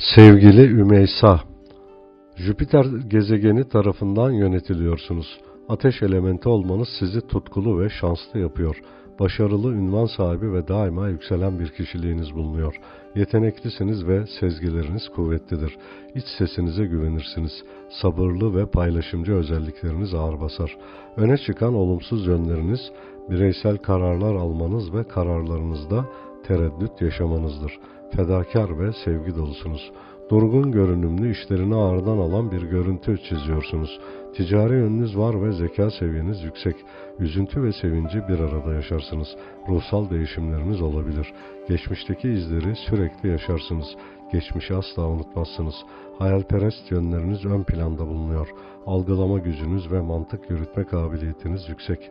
Sevgili Ümeysa, Jüpiter gezegeni tarafından yönetiliyorsunuz. Ateş elementi olmanız sizi tutkulu ve şanslı yapıyor. Başarılı, ünvan sahibi ve daima yükselen bir kişiliğiniz bulunuyor. Yeteneklisiniz ve sezgileriniz kuvvetlidir. İç sesinize güvenirsiniz. Sabırlı ve paylaşımcı özellikleriniz ağır basar. Öne çıkan olumsuz yönleriniz, bireysel kararlar almanız ve kararlarınızda tereddüt yaşamanızdır. Fedakar ve sevgi dolusunuz. Durgun görünümlü işlerini ağırdan alan bir görüntü çiziyorsunuz. Ticari yönünüz var ve zeka seviyeniz yüksek. Üzüntü ve sevinci bir arada yaşarsınız. Ruhsal değişimleriniz olabilir. Geçmişteki izleri sürekli yaşarsınız. Geçmişi asla unutmazsınız. Hayalperest yönleriniz ön planda bulunuyor. Algılama gücünüz ve mantık yürütme kabiliyetiniz yüksek.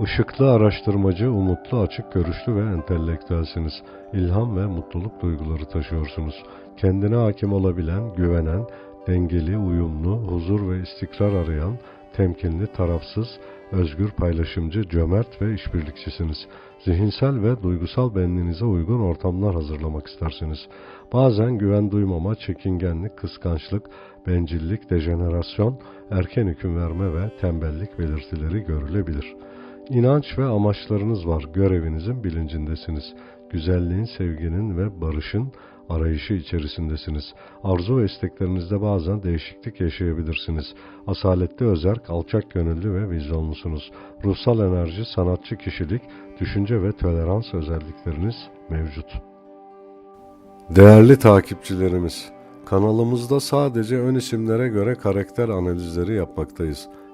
Işıklı, araştırmacı, umutlu, açık görüşlü ve entelektüelsiniz. İlham ve mutluluk duyguları taşıyorsunuz. Kendine hakim olabilen, güvenen, dengeli, uyumlu, huzur ve istikrar arayan, temkinli, tarafsız, özgür, paylaşımcı, cömert ve işbirlikçisiniz. Zihinsel ve duygusal benliğinize uygun ortamlar hazırlamak istersiniz. Bazen güven duymama, çekingenlik, kıskançlık, bencillik, dejenerasyon, erken hüküm verme ve tembellik belirtileri görülebilir. İnanç ve amaçlarınız var. Görevinizin bilincindesiniz. Güzelliğin, sevginin ve barışın arayışı içerisindesiniz. Arzu ve isteklerinizde bazen değişiklik yaşayabilirsiniz. Asaletli özerk, alçak gönüllü ve vizyonlusunuz. Ruhsal enerji, sanatçı kişilik, düşünce ve tolerans özellikleriniz mevcut. Değerli takipçilerimiz, kanalımızda sadece ön isimlere göre karakter analizleri yapmaktayız.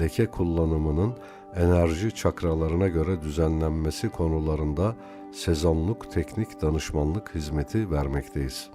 leke kullanımının enerji çakralarına göre düzenlenmesi konularında sezonluk teknik danışmanlık hizmeti vermekteyiz.